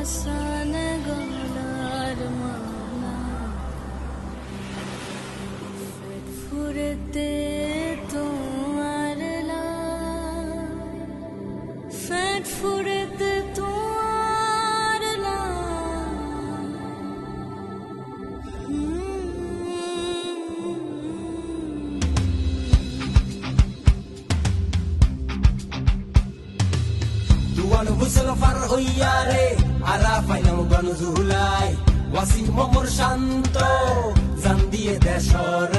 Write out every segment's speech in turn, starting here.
আসান গলার মালা ফুরতে তোমার লাল fat ফুরতে দুয়ানো হুসল fur হইয়া রে, আরা ফাইনাম গন জুলাই ওয়াসি মমর শান্ত জান দিয়ে দেশর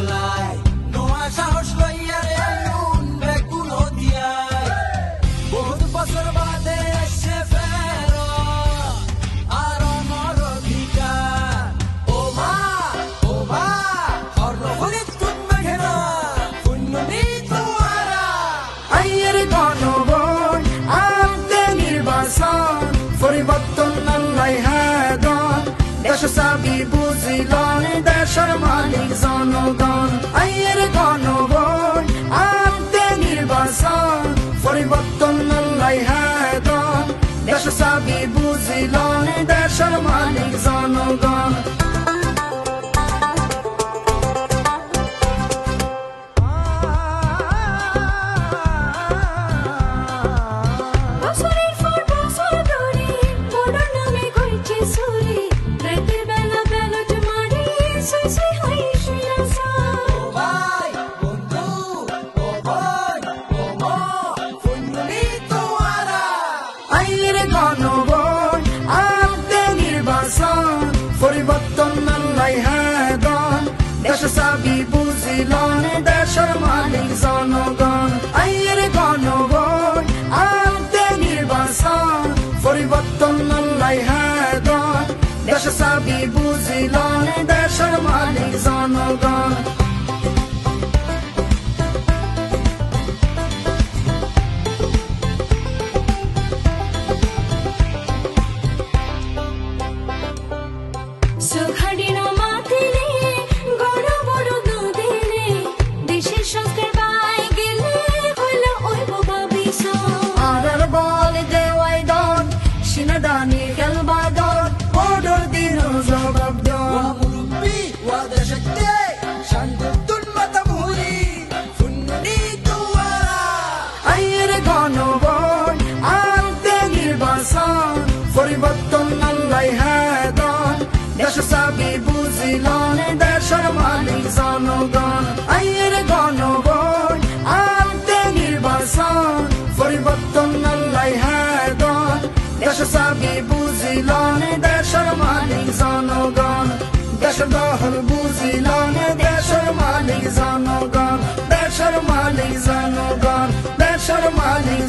সাবি বুঝিলন দেশের মালিক জনগণ, আইয়ের গণগণ আনতে নির্বাচন, পরিবর্তন আল্লাহ হ্যাঁ দেশ সাবি বুঝিলন দেশের মালিক জনগণ। আইয়ের গণভোট আনতে নির্বাচন পরিবর্তন আল্লাহ হাদন। দেশ সাবি বুঝিলন, দেশের মালিক জনগণ। আইয়ের গণভোট আনতে নির্বাচন পরিবর্তন আল্লাহ হাদন। দেশ সাবি বুঝিলন, দেশের মালিক জনগণ। সাবি বুঝিলন, দেশের মালিক জনগণ। দেশ দহল বুঝিলন, দেশের মালিক জনগণ। দেশের মালিক জনগণ, দেশের মালিক